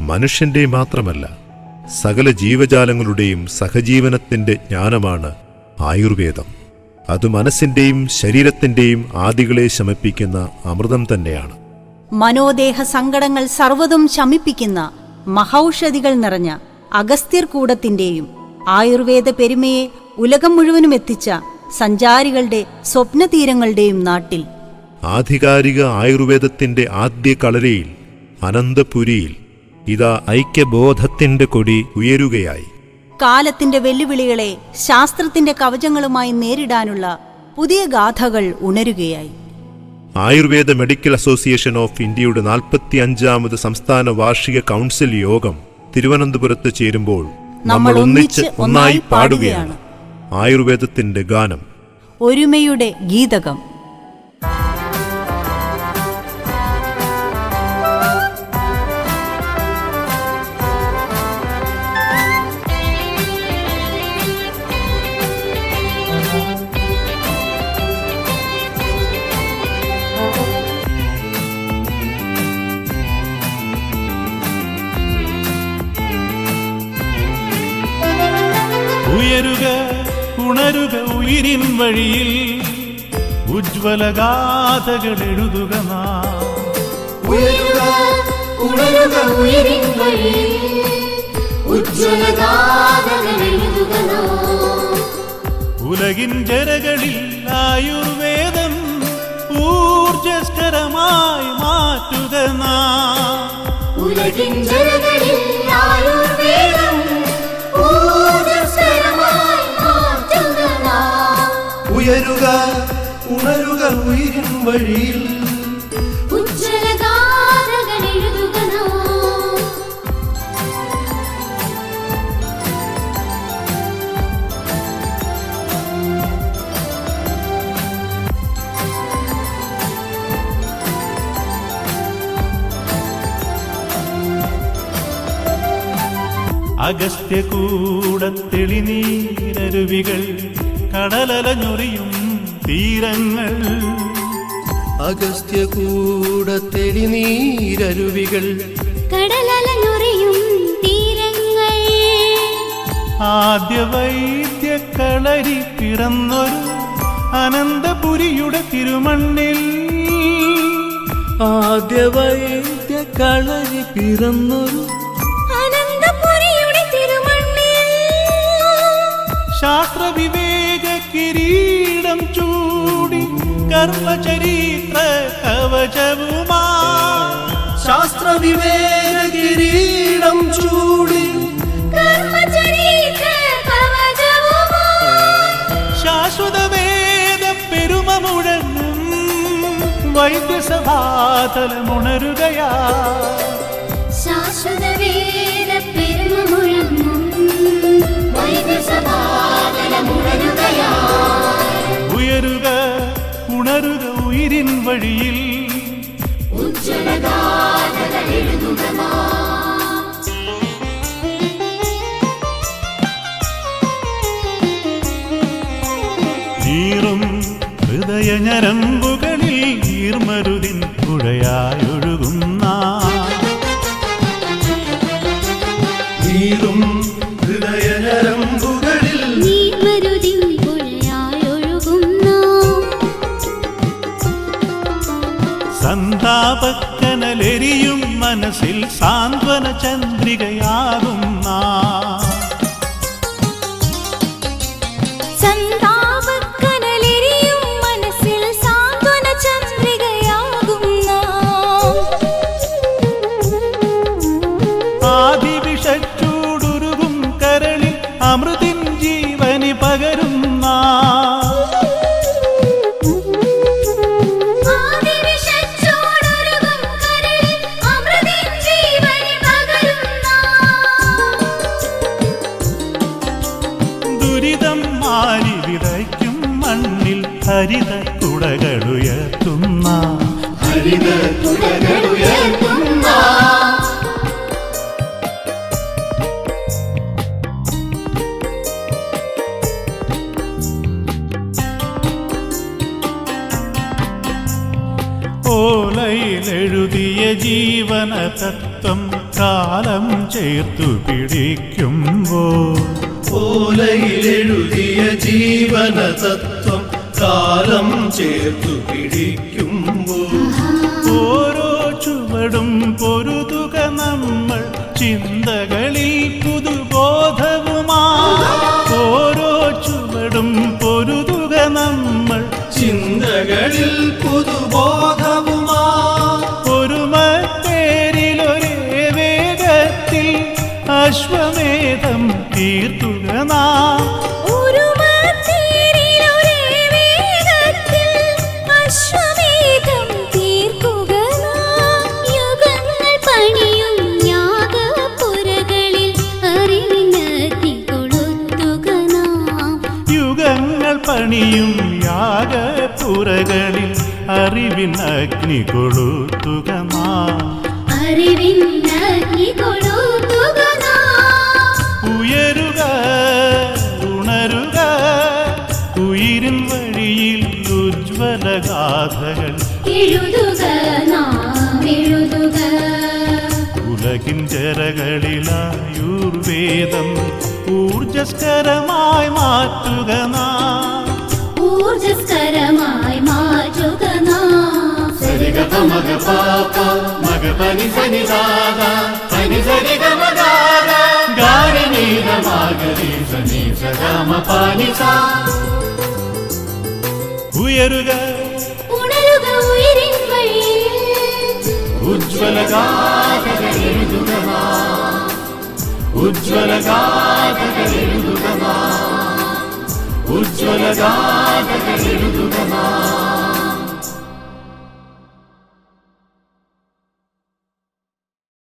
മനുഷ്യന്റെ മാത്രമല്ല സകല ജീവജാലങ്ങളുടെയും സഹജീവനത്തിന്റെ ജ്ഞാനമാണ് ആയുർവേദം. അത് മനസ്സിന്റെയും ശരീരത്തിന്റെയും ആദികളെ ശമിപ്പിക്കുന്ന അമൃതം തന്നെയാണ്. മനോദേഹ സങ്കടങ്ങൾ സർവതും ശമിപ്പിക്കുന്ന മഹൌഷധികൾ നിറഞ്ഞ അഗസ്ത്യർ കൂടത്തിന്റെയും ആയുർവേദ പെരുമയെ ഉലകം മുഴുവനും എത്തിച്ച സഞ്ചാരികളുടെ സ്വപ്നതീരങ്ങളുടെയും നാട്ടിൽ. ആധികാരിക ആയുർവേദത്തിന്റെ ആദ്യ കളരിയിൽ അനന്തപുരിയിൽ ഇതാ ഐക്യബോധത്തിന്റെ കൊടി ഉയരുകയായി. കാലത്തിന്റെ വെല്ലുവിളികളെ ശാസ്ത്രത്തിന്റെ കവചങ്ങളുമായി നേരിടാനുള്ള പുതിയ ഗാഥകൾ ഉണരുകയായി. ആയുർവേദ മെഡിക്കൽ അസോസിയേഷൻ ഓഫ് ഇന്ത്യയുടെ നാൽപ്പത്തി അഞ്ചാമത് സംസ്ഥാന വാർഷിക കൗൺസിൽ യോഗം തിരുവനന്തപുരത്ത് ചേരുമ്പോൾ നമ്മൾ ഒന്നിച്ച് ഒന്നായി പാടുകയാണ്. ആയുർവേദത്തിന്റെ ഗാനം. ഒരുമയുടെ ഗീതകം. ഉയരുക ഉണരുക ഉയിരിൻ വഴിയിൽ. ഉജ്ജ്വല ഗാഥകൾ എഴുതുക നാം. ഉയരുക ഉണരുക ഉയരിൻ വഴി ഉജ്ജ്വലഗാഥകൾ എഴുതുക ഉലകിൻ ജരകളിൽ ആയുർവേദം ഊർജസ്കരമായി മാറ്റുക നാം. ഉലകിൻ ജനകളിൽ ഉയരുക ഉണരുക ഉയരും വഴിയിൽ. അഗസ്ത്യകൂടത്തെളിനീരരുവികൾ കടലലഞ്ഞൊറിയും തീരങ്ങൾ. അഗസ്ത്യകൂട തെളിനീരരുവികൾ കടലലഞ്ഞുറിയും തീരങ്ങൾ. ആദ്യ വൈദ്യ കളരി പിറന്നൊരു അനന്തപുരിയുടെ തിരുമണ്ണിൽ. ആദ്യ വൈദ്യ കളരി പിറന്നൊരു അനന്തപുരിയുടെ തിരുമണ്ണിൽ. ശാസ്ത്രവിവേക കിരീടം ചൂടി കർമ്മചരിത്ര കവചവുമാ ശാസ്ത്ര വിവേക കിരീടം ചൂടി ശാശ്വത വേദ പെരുമ മുഴങ്ങും വൈദ്യസഭാതലമുണരുകയാ. ശാശ്വത വേദ വഴിയിൽ ഹൃദയ ഞരമ്പുകളിൽ നീർമരുതിൻ പുഴയായൊഴുകുന്ന സന്താപക്കനലെരിയും മനസ്സിൽ സാന്ത്വന ചന്ദ്രികയാകുന്ന സന്താപക്കനലെരിയും ദുരിതം മാറി വിതയ്ക്കും മണ്ണിൽ ഹരിത കുടകളുയർത്തുന്ന. ഉയർത്തുന്ന ഓലയിലെഴുതിയ ജീവന തത്വം കാലം ചേർത്തു പിടിക്കുമ്പോൾ ഓലയിലെഴുതിയ ജീവന തത്വം കാലം ചേർത്തു പിടിക്കുമ്പോൾ ഓരോ ചുവടും പൊരുതുക നമ്മൾ ചിന്തകളിൽ പുതുബോധവുമാ. ഓരോ ചുവടും പൊരുതുക നമ്മൾ ചിന്തകളിൽ പുതുബോധവുമാ. ഒരുമത്തേരിലൊരേ വേഗത്തിൽ അശ്വമേധം തീർത്തുക യാഗപുരകളിൽ അറിവിൻ അഗ്നി കൊളുത്തുക അറിവിൻ അഗ്നി കൊളുത്തുക ഉയരുക ഉണരുക ഉയിരിൻ വഴിയിൽ ഉജ്വല ഗാഥകൾ. എഴുതുക എഴുതുക. ഉലകിൻ ജരകളിലായുർവേദം ഊർജസ്കരമായി മാറ്റുക ഉയരുക ഉണരുക ഉയരിൻ വഴിയിൽ ഉജ്ജ്വല ഗാഥകൾ എഴുതുക നാം. ഉജ്ജ്വല ഗാഥകൾ എഴുതുക നാം. ഉജ്ജ്വല ഗാഥകൾ എഴുതുക നാം.